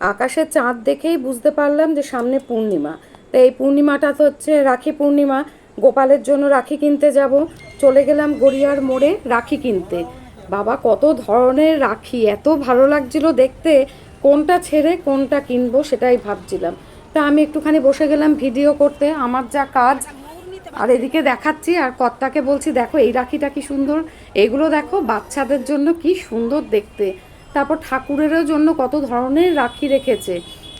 আকাশের চাঁদ দেখেই বুঝতে পারলাম যে সামনে পূর্ণিমা। তো এই পূর্ণিমাটা তো হচ্ছে রাখি পূর্ণিমা। গোপালের জন্য রাখি কিনতে যাব। চলে গেলাম গড়িয়ার মোড়ে রাখি কিনতে। বাবা, কত ধরনের রাখি! এত ভালো লাগছিল দেখতে। কোনটা ছেড়ে কোনটা কিনবো সেটাই ভাবছিলাম। তা আমি একটুখানি বসে গেলাম ভিডিও করতে। আমার যা কাজ। আর এদিকে দেখাচ্ছি আর কর্তাকে বলছি, দেখো, এই রাখিটা কি সুন্দর। এগুলো দেখো, বাচ্চাদের জন্য কি সুন্দর দেখতে। তারপর ঠাকুরেরও জন্য কত ধরনের রাখি রেখেছে।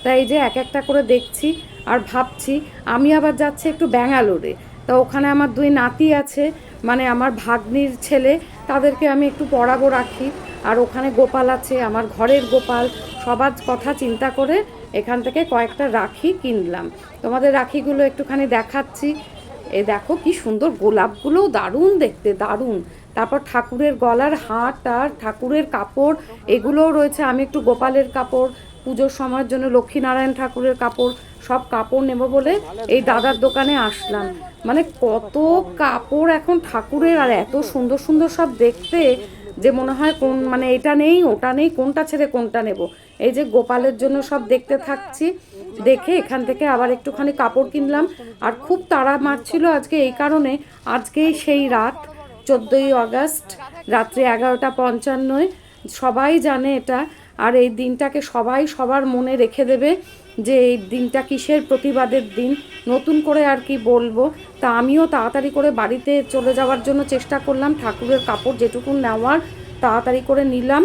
তাই যে এক একটা করে দেখছি আর ভাবছি, আমি আবার যাচ্ছি একটু ব্যাঙ্গালোরে। তা ওখানে আমার দুই নাতি আছে মানে আমার ভাগ্নির ছেলে, তাদেরকে আমি একটু পড়াবো রাখি। আর ওখানে গোপাল আছে, আমার ঘরের গোপাল। সবার কথা চিন্তা করে এখান থেকে কয়েকটা রাখি কিনলাম। তোমাদের রাখিগুলো একটুখানি দেখাচ্ছি। এ দেখো কি সুন্দর গোলাপগুলো দারুণ দেখতে, দারুণ। তারপর ঠাকুরের গলার হাট আর ঠাকুরের কাপড়, এগুলোও রয়েছে। আমি একটু গোপালের কাপড়, পুজোর সময়ের জন্য লক্ষ্মীনারায়ণ ঠাকুরের কাপড়, সব কাপড় নেব বলে এই দাদার দোকানে আসলাম। মানে কত কাপড় এখন ঠাকুরের, আর এত সুন্দর সুন্দর সব দেখতে যে মনে হয় কোন মানে এটা নেই, ওটা নেই, কোনটা ছেড়ে কোনটা নেব। এই যে গোপালের জন্য সব দেখতে থাকছি, দেখে এখান থেকে আবার একটুখানি কাপড় কিনলাম। আর খুব তাড়া মারছিল আজকে এই কারণে, আজকেই সেই রাত। চোদ্দোই আগস্ট রাত্রি এগারোটা পঞ্চান্নয়। সবাই জানে এটা, আর এই দিনটাকে সবাই সবার মনে রেখে দেবে যে এই দিনটা কিসের প্রতিবাদের দিন। নতুন করে আর কি বলব, তা আমিও তাড়াতাড়ি করে বাড়িতে চলে যাওয়ার জন্য চেষ্টা করলাম, ঠাকুরের কাপড় যেটুকু নেওয়ার তাড়াতাড়ি করে নিলাম,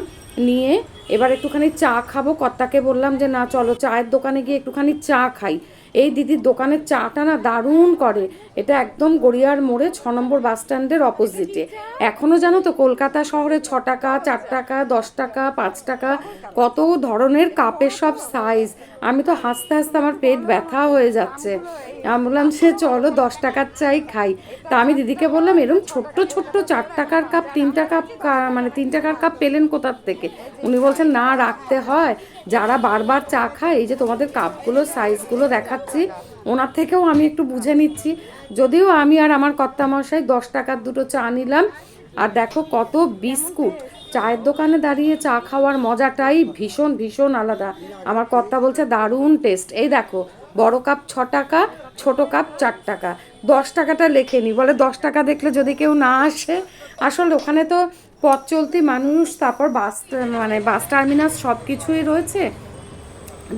নিয়ে এবার একটুখানি চা খাব। কর্তাকে বললাম যে, না, চলো, চায়ের দোকানে গিয়ে একটুখানি চা খাই। এই দিদির দোকানের চাটা না দারুণ করে। এটা একদম গড়িয়ার মোড়ে ছ নম্বর বাস স্ট্যান্ডের অপোজিটে এখনও জানো তো কলকাতা শহরে ছ টাকা, চার টাকা, দশ টাকা, পাঁচ টাকা, কত ধরনের কাপের সব সাইজ আমি তো হাসতে হাসতে আমার পেট ব্যথা হয়ে যাচ্ছে। আমি বললাম, সে চলো দশ টাকার চাই খাই। তা আমি দিদিকে বললাম এরকম ছোট্ট ছোট্ট চার টাকার কাপ তিন টাকা মানে তিন টাকার কাপ পেলেন কোথার থেকে? উনি বলছেন, না, রাখতে হয়। যারা বারবার চা খায়, এই যে তোমাদের কাপগুলো সাইজগুলো দেখাচ্ছি ওনার থেকেও আমি একটু বুঝে নিচ্ছি। যদিও আমি আর আমার কর্তামশাই দশ টাকার দুটো চা নিলাম। আর দেখো কত বিস্কুট। চায়ের দোকানে দাঁড়িয়ে চা খাওয়ার মজাটাই ভীষণ ভীষণ আলাদা। আমার কর্তা বলছে, দারুণ টেস্ট। এই দেখো, বড় কাপ ছ টাকা, ছোট কাপ চার টাকা। দশ টাকাটা লেখে নি। বলে দশ টাকা দেখলে যদি কেউ না আসে, আসলে ওখানে তো পথ চলতি মানুষ, তারপর বাস মানে বাস টার্মিনাস সব কিছুই রয়েছে।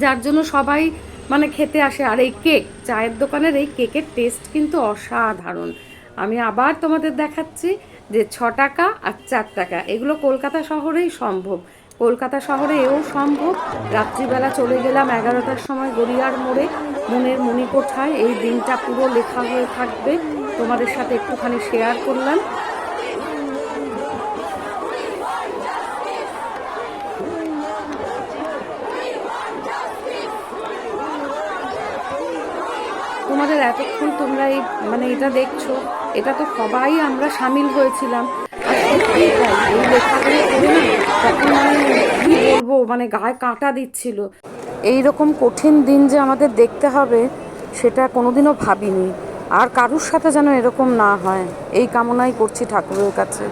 যার জন্য সবাই মানে খেতে আসে। আর এই কেক, চায়ের দোকানের এই কেকের টেস্ট কিন্তু অসাধারণ। আমি আবার তোমাদের দেখাচ্ছি যে ছ টাকা আর চার টাকা। এগুলো কলকাতা শহরেই সম্ভব। কলকাতা শহরে এও সম্ভব। রাত্রিবেলা চলে গেলাম এগারোটার সময় গড়িয়ার মোড়ে। মনের মণিকোঠায় এই দিনটা পুরো লেখা হয়ে থাকবে। তোমাদের সাথে একটুখানি শেয়ার করলাম। তোমাদের এতক্ষণ তোমরা এই মানে এটা দেখছ, এটা তো সবাই আমরা সামিল হয়েছিলাম। মানে বলব মানে গায়ে কাঁটা দিচ্ছিল। এই রকম কঠিন দিন যে আমাদের দেখতে হবে, সেটা কোনোদিনও ভাবিনি। আর কারুর সাথে যেন এরকম না হয়, এই কামনাই করছি ঠাকুরের কাছে।